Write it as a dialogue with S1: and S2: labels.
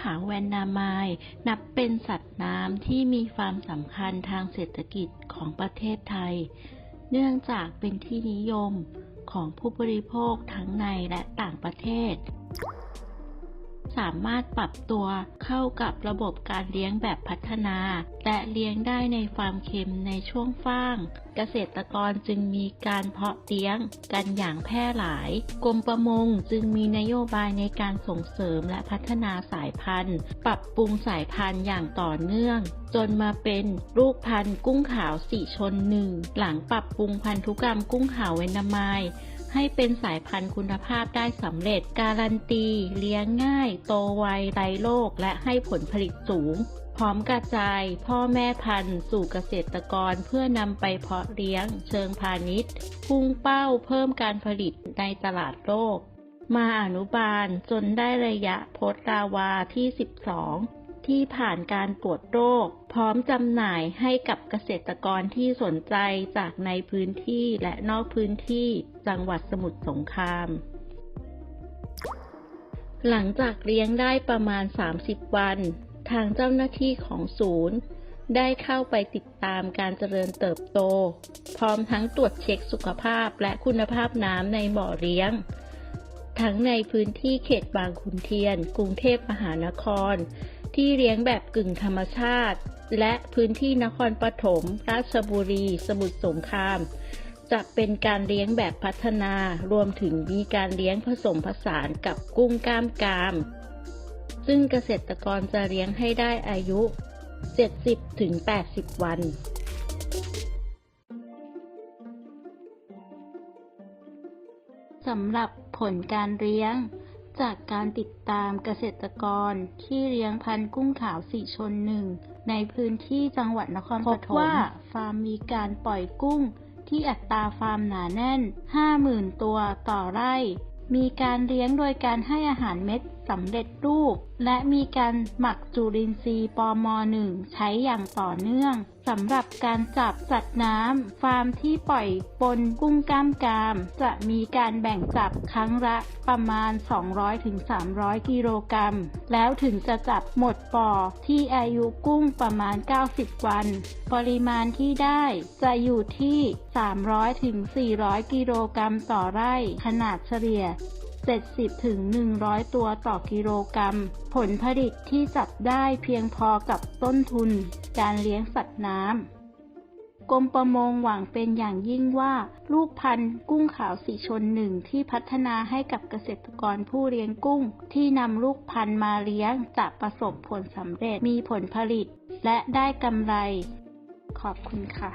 S1: ขาวแวนนามาย นับเป็นสัตว์น้ำที่มีความสำคัญทางเศรษฐกิจของประเทศไทย เนื่องจากเป็นที่นิยมของผู้บริโภคทั้งในและต่างประเทศ สามารถปรับตัวเข้ากับระบบการเลี้ยงแบบพัฒนา และเลี้ยงได้ในฟาร์มเค็มในช่วงฟ้าง เกษตรกรจึงมีการเพาะเลี้ยงกันอย่างแพร่หลาย กรมประมงจึงมีนโยบายในการส่งเสริมและพัฒนาสายพันธุ์ ปรับปรุงสายพันธุ์อย่างต่อเนื่อง จนมาเป็นลูกพันธุ์กุ้งขาวสีชนหนึ่งหลังปรับปรุงพันธุกรรมกุ้งขาวเวนามาย ให้เป็นสายพันธุ์คุณภาพได้สำเร็จ การันตี เลี้ยงง่าย โตไวไรโรคและให้ผลผลิตสูง พร้อมกระจาย พ่อแม่พันธุ์ สู่เกษตรกรเพื่อนำไปเพาะเลี้ยง เชิงพาณิชย์ พุ่งเป้าเพิ่มการผลิตในตลาดโลก มาอนุบาลจนได้ระยะโพสตาวาที่ 12 ที่ผ่านการตรวจโรค พร้อมจำหน่ายให้กับเกษตรกรที่สนใจจากในพื้นที่และนอกพื้นที่จังหวัดสมุทรสงคราม หลังจากเลี้ยงได้ประมาณ 30 วัน ทางเจ้าหน้าที่ของศูนย์ ได้เข้าไปติดตามการเจริญเติบโต พร้อมทั้งตรวจเช็คสุขภาพและคุณภาพน้ำในบ่อเลี้ยงทั้งในพื้นที่เขตบางขุนเทียน กรุงเทพมหานคร ที่เลี้ยงแบบกึ่งธรรมชาติ และพื้นที่นครปฐม ราชบุรี สมุทรสงคราม จะเป็นการเลี้ยงแบบพัฒนารวมถึงมีการเลี้ยงผสมผสานกับกุ้งกล้ามกราม ซึ่งเกษตรกรจะเลี้ยงให้ได้อายุ 70-80 วันสำหรับผลการเลี้ยง จากการติดตามเกษตรกรที่เลี้ยงพันธุ์กุ้งขาวสีชนหนึ่ง ในพื้นที่จังหวัดนครปฐมพบว่าฟาร์มมีการปล่อยกุ้งที่อัตราฟาร์มหนาแน่น 50,000 ตัวต่อไร่ มีการเลี้ยงโดยการให้อาหารเม็ดสำเร็จรูป และมีการหมักจุลินทรีย์ปม .1 ใช้อย่างต่อเนื่องสำหรับการจับสัตว์น้ำ ฟาร์มที่ปล่อยปนกุ้งกล้ามกราม จะมีการแบ่งจับครั้งละประมาณ 200-300 กิโลกรัม แล้วถึงจะจับหมดปอที่อายุกุ้งประมาณ 90 วัน ปริมาณที่ได้จะอยู่ที่ 300-400 กิโลกรัมต่อไร่ ขนาดเฉลี่ย 70ถึง100 ตัวต่อกิโลกรัม ผลผลิตที่จับได้เพียงพอกับต้นทุน การเลี้ยงสัตว์น้ำกรมประมงหวังเป็นอย่างยิ่งว่า ลูกพันธุ์กุ้งขาวสีชนหนึ่งที่พัฒนาให้กับเกษตรกรผู้เลี้ยงกุ้ง ที่นำลูกพันธุ์มาเลี้ยงจะประสบผลสำเร็จมีผลผลิต และได้กำไร ขอบคุณค่ะ